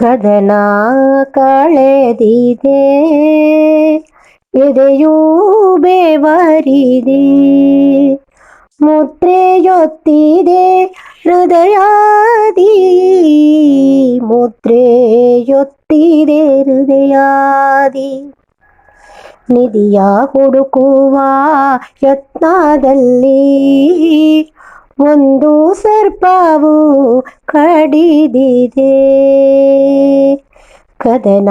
ಕದನ ಕಳೆದಿದೆ ಎದೆಯೂ ಬೇವರಿದೆ ಮುದ್ರೆಯೊತ್ತಿದೆ ಹೃದಯಾದಿ ಮುದ್ರೆಯೊತ್ತಿದೆ ಹೃದಯಾದಿ ನಿಧಿಯ ಹುಡುಕುವ ಯತ್ನದಲ್ಲಿ ಒಂದು ಸರ್ಪವು ಕಡಿದಿದೆ. ಕದನ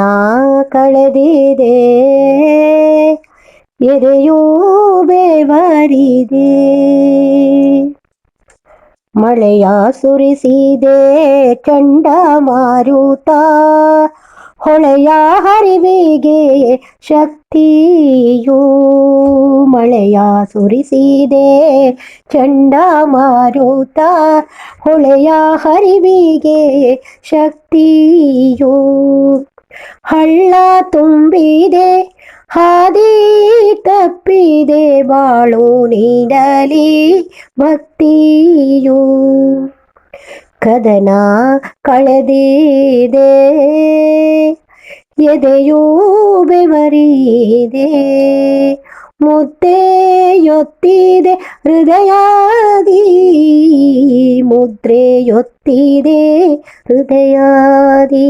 ಕಳೆದಿದೆ. ಎದೆಯೂ ಬೇವರಿದೆ. ಮಳೆಯ ಸುರಿಸಿದೆ ಚಂಡಮಾರುತ ಹೊಳೆಯ ಹರಿವಿಗೆ ಶಕ್ತಿಯು ಮಳೆಯ ಸುರಿಸಿದೆ. ಚಂಡಮಾರುತ ಹೊಳೆಯ ಹರಿವಿಗೆ ಶಕ್ತಿಯು ಹಳ್ಳ ತುಂಬಿದೆ, ಹಾದಿ ತಪ್ಪಿದೆ, ಬಾಳು ನೀಡಲಿ ಭಕ್ತಿಯು. ಕದನ ಕಳೆದಿದೆ ಎದೆಯೂ ಬೆವರಿದೆ ಮುದ್ದೆಯೊತ್ತಿದೆ ಹೃದಯಾದಿ ಮುದ್ರೆಯೊತ್ತಿದೆ ಹೃದಯಾದಿ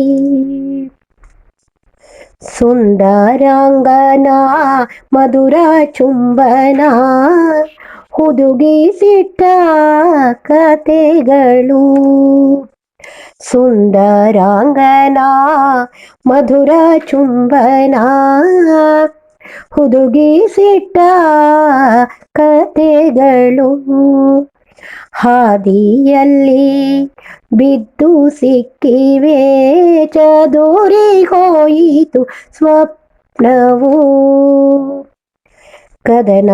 ಸುಂದರಾಂಗನ ಮಧುರ ಚುಂಬನ ಹುದುಗಿಸಿಟ್ಟ ಕತೆಗಳು. ಸುಂದರಾಂಗನ ಮಧುರ ಚುಂಬನ ಹುದುಗಿಸಿಟ್ಟ ಕತೆಗಳು. ಹಾದಿಯಲ್ಲಿ ಬಿದ್ದು ಸಿಕ್ಕಿವೆ ಚದುರಿ ಹೋಯಿತು ಸ್ವಪ್ನವು. ಕದನ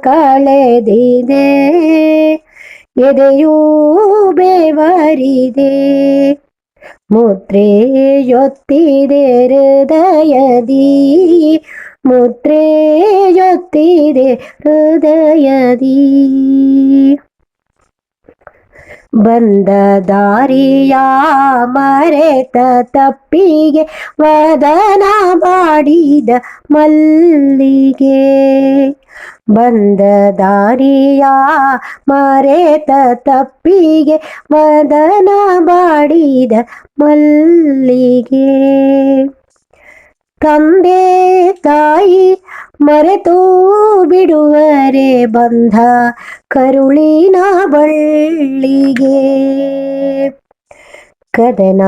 ಕಳೆದಿದೆ ಎದೆಯೂ ಬೇವರಿದೆ ಮುದ್ರೆಯೊತ್ತಿದೆ ಹೃದಯದಿ ಮುದ್ರೆಯೊತ್ತಿದೆ ಹೃದಯದಿ ಬಂದ ದಾರಿಯ ಮರೆತ ತಪ್ಪಿಗೆ ವದನ ಮಾಡಿದ ಮಲ್ಲಿಗೆ. ಬಂದ ದಾರಿಯ ಮರೆತ ತಪ್ಪಿಗೆ ವದನ ಬಾಡಿದ ಮಲ್ಲಿಗೆ. ತಂದೆ ತಾಯಿ ಮರೆತು ಬಿಡುವರೆ ಬಂಧ ಕರುಳಿನ ಬಳ್ಳಿಗೆ ಕದನ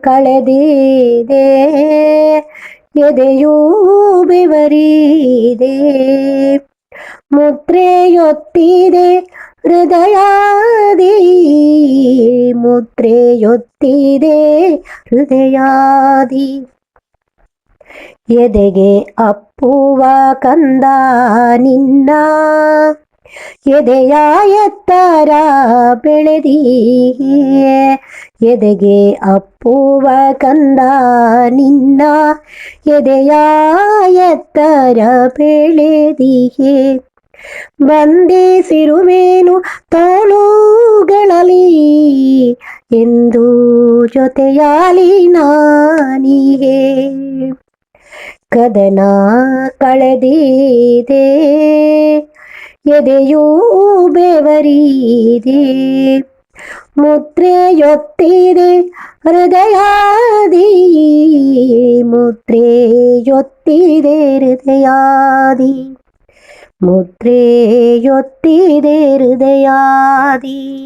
ಕಳೆದಿದೆ ಎದೆಯೂ ಬೆವರಿದೆ ಮುದ್ರೆಯೊತ್ತಿದೆ ಹೃದಯಾದಿ ಮುದ್ರೆಯೊತ್ತಿದೆ ಹೃದಯಾದಿ ಎದೆಗೆ ಅಪ್ಪುವ ಕಂದ ನಿನ್ನ? ಎದೆಯ ಎತ್ತರ ಬೆಳೆದೀಗೆ ಎದೆಗೆ ಅಪ್ಪುವ ಕಂದ ನಿನ್ನ? ಎದೆಯ ಎತ್ತರ ಬೆಳೆದಿಗೆ ಬಂಧಿಸಿರುವೇನು ತೋಳುಗಳಲ್ಲಿ ಎಂದು ಜೊತೆಯಾಲಿ ನಾನಿಗೆ ಕದನ ಕಳೆದಿದೆ ಎದೆಯೂ ಬೆವರಿದೆ ಮುದ್ರೆಯೊತ್ತಿದೆ ಹೃದಯಾದಿ ಮುದ್ರೆಯೊತ್ತಿದೆ ಹೃದಯಾದಿ ಮುದ್ರೆಯೊತ್ತಿದೆ ಹೃದಯಾದಿ